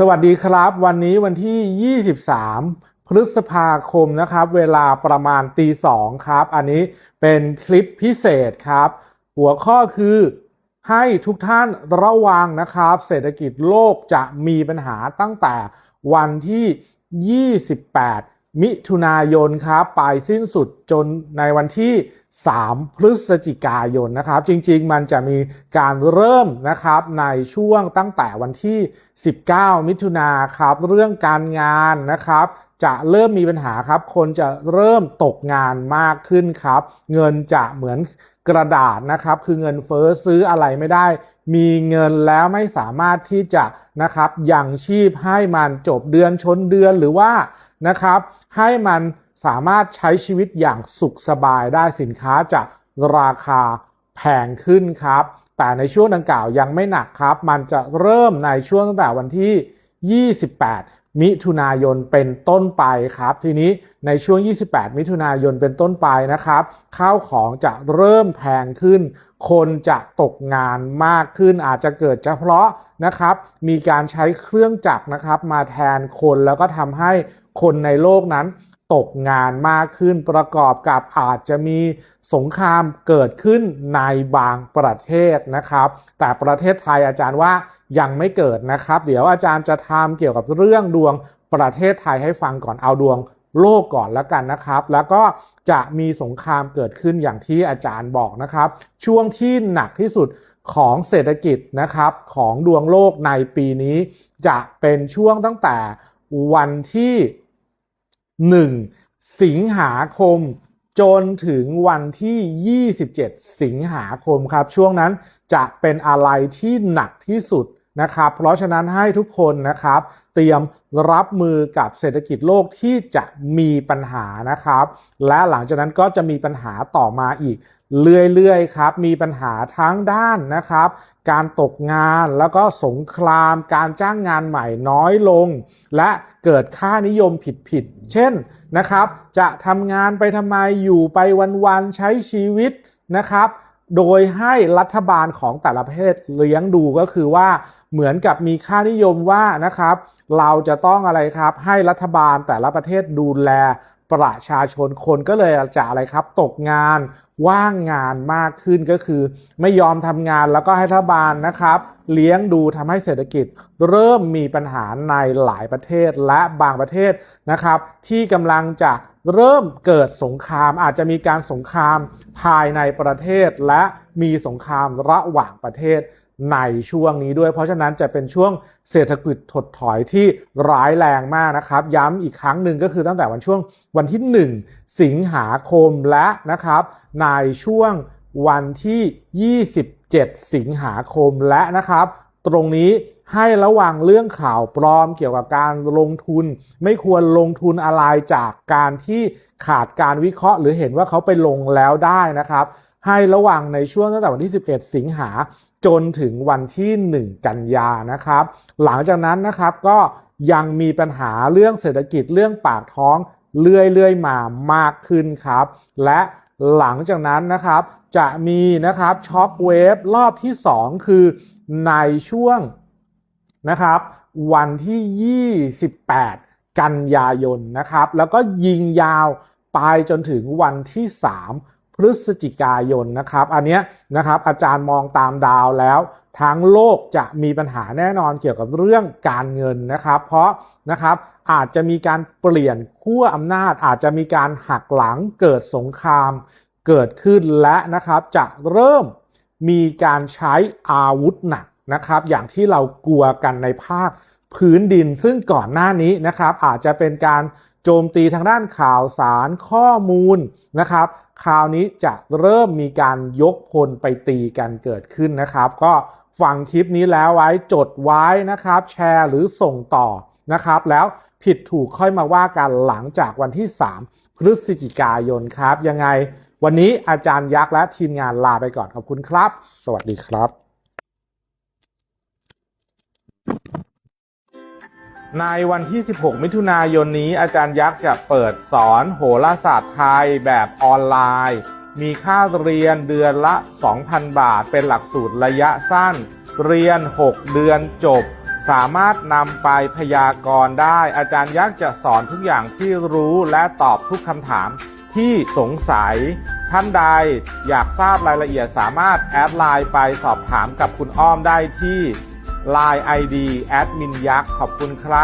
สวัสดีครับ วันนี้วันที่ 23 พฤษภาคมนะครับ เวลาประมาณตีสองครับ อันนี้เป็นคลิปพิเศษครับ หัวข้อคือให้ทุกท่านระวังนะครับ เศรษฐกิจโลกจะมีปัญหาตั้งแต่วันที่ 28 มิถุนายนครับไปสิ้นสุดจนในวันที่ 3 พฤศจิกายนนะครับ จริงๆ มันจะมีการเริ่มนะครับในช่วงตั้งแต่วันที่ 19 มิถุนาครับ เรื่องการงานนะครับ จะเริ่มมีปัญหาครับ คนจะเริ่มตกงานมากขึ้นครับ เงินจะเหมือนกระดาษนะครับ คือเงินเฟ้อซื้ออะไรไม่ได้ มีเงินแล้วไม่สามารถที่จะนะครับยังชีพให้มันจบเดือนชนเดือนหรือว่า นะครับให้มันสามารถใช้ชีวิตอย่างสุขสบายได้สินค้าจะราคาแพงขึ้นครับ แต่ในช่วงดังกล่าวยังไม่หนักครับ มันจะเริ่มในช่วงตั้งแต่วันที่ 28 มิถุนายนเป็นต้นไปครับ ทีนี้ในช่วง 28 มิถุนายนเป็นต้นไปนะครับ ข้าวของจะเริ่มแพงขึ้น คนจะตกงานมากขึ้นอาจจะเกิดเฉพาะ นะครับ มีการใช้เครื่องจักรนะครับมาแทนคนแล้วก็ทำให้คนในโลกนั้นตกงานมากขึ้นประกอบกับอาจจะมีสงครามเกิดขึ้นในบางประเทศนะครับ แต่ประเทศไทยอาจารย์ว่ายังไม่เกิดนะครับ เดี๋ยวอาจารย์จะทำเกี่ยวกับเรื่องดวงประเทศไทยให้ฟังก่อนเอาดวงโลกก่อนแล้วกันนะครับ แล้วก็จะมีสงครามเกิดขึ้นอย่างที่อาจารย์บอกนะครับ ช่วงที่หนักที่สุด ของเศรษฐกิจนะครับของดวงโลกในปีนี้ จะเป็นช่วงตั้งแต่วันที่ 1 สิงหาคม จนถึงวันที่ 27 สิงหาคมครับ ช่วงนั้นจะเป็นอะไรที่หนักที่สุดนะครับ เพราะฉะนั้นให้ทุกคนนะครับ เตรียมรับมือกับเศรษฐกิจโลกที่จะมีปัญหานะครับ และหลังจากนั้นก็จะมีปัญหาต่อมาอีก เรื่อยๆครับมีปัญหาทั้งด้านนะครับ การตกงานแล้วก็สงคราม การจ้างงานใหม่น้อยลง และเกิดค่านิยมผิดๆเช่นนะครับ จะทำงานไปทำไมอยู่ไปวันๆใช้ชีวิตนะครับโดยให้รัฐบาลของแต่ละประเทศเลี้ยงดูก็คือว่าเหมือนกับมีค่านิยมว่านะครับ เราจะต้องอะไรครับ ให้รัฐบาลแต่ละประเทศดูแล ประชาชนคนก็เลยจะอะไรครับ ตกงานว่างงานมากขึ้นก็คือ ไม่ยอมทำงานแล้วก็ให้รัฐบาลนะครับ เลี้ยงดูทำให้เศรษฐกิจ เริ่มมีปัญหาในหลายประเทศและบางประเทศนะครับ ที่กำลังจะเริ่มเกิดสงครามอาจจะมีการสงครามภายในประเทศและมีสงครามระหว่างประเทศ ในช่วงนี้ด้วย เพราะฉะนั้นจะเป็นช่วงเศรษฐกิจถดถอยที่ร้ายแรงมากนะครับ ย้ำอีกครั้งหนึ่งก็คือตั้งแต่วันช่วงวันที่ 1 สิงหาคมและนะครับ ในช่วงวันที่ 27 สิงหาคมและนะครับ ตรงนี้ให้ระวังเรื่องข่าวปลอมเกี่ยวกับการลงทุน ไม่ควรลงทุนอะไรจากการที่ขาดการวิเคราะห์หรือเห็นว่าเขาไปลงแล้วได้นะครับ ให้ระวังในช่วงตั้งแต่วันที่ 11 สิงหา จนถึงวันที่ 1 กันยานะครับ หลังจากนั้นนะครับก็ยังมีปัญหาเรื่องเศรษฐกิจเรื่องปากท้องเลื่อยๆมามากขึ้นครับ และหลังจากนั้นนะครับจะมีนะครับช็อคเวฟรอบที่ 2 คือในช่วงนะครับวันที่ 28 กันยายนนะครับ แล้วก็ยิงยาวไปจนถึงวันที่ 3 พฤศจิกายนนะครับ อันเนี้ยนะครับอาจารย์มองตามดาวแล้วทั้งโลกจะมีปัญหาแน่นอนเกี่ยวกับเรื่องการเงินนะครับ เพราะนะครับอาจจะมีการเปลี่ยนขั้วอำนาจ อาจจะมีการหักหลังเกิดสงครามเกิดขึ้นและนะครับจะเริ่มมีการใช้อาวุธหนักนะครับ อย่างที่เรากลัวกันในภาคพื้นดิน ซึ่งก่อนหน้านี้นะครับอาจจะเป็นการ โจมตีทางด้านข่าวสารข้อมูลนะครับ คราวนี้จะเริ่มมีการยกพลไปตีกันเกิดขึ้นนะครับ ก็ฟังคลิปนี้แล้วไว้จดไว้นะครับ แชร์หรือส่งต่อนะครับ แล้วผิดถูกค่อยมาว่ากันหลังจากวันที่ 3 พฤศจิกายนครับ ยังไงวันนี้อาจารย์ยักษ์และทีมงานลาไปก่อนขอบคุณครับ สวัสดีครับ ในวันที่ 16 มิถุนายนนี้อาจารย์ยักษ์จะเปิดสอนโหราศาสตร์ไทยแบบออนไลน์ มีค่าเรียนเดือนละ 2,000 บาท เป็นหลักสูตรระยะสั้น เรียน 6 เดือนจบ สามารถนำไปพยากรณ์ได้ อาจารย์ยักษ์จะสอนทุกอย่างที่รู้และตอบทุกคำถามที่สงสัย ท่านใดอยากทราบรายละเอียดสามารถแอดไลน์ไปสอบถามกับคุณอ้อมได้ที่ Line ID แอดมินยักษ์ขอบคุณครับ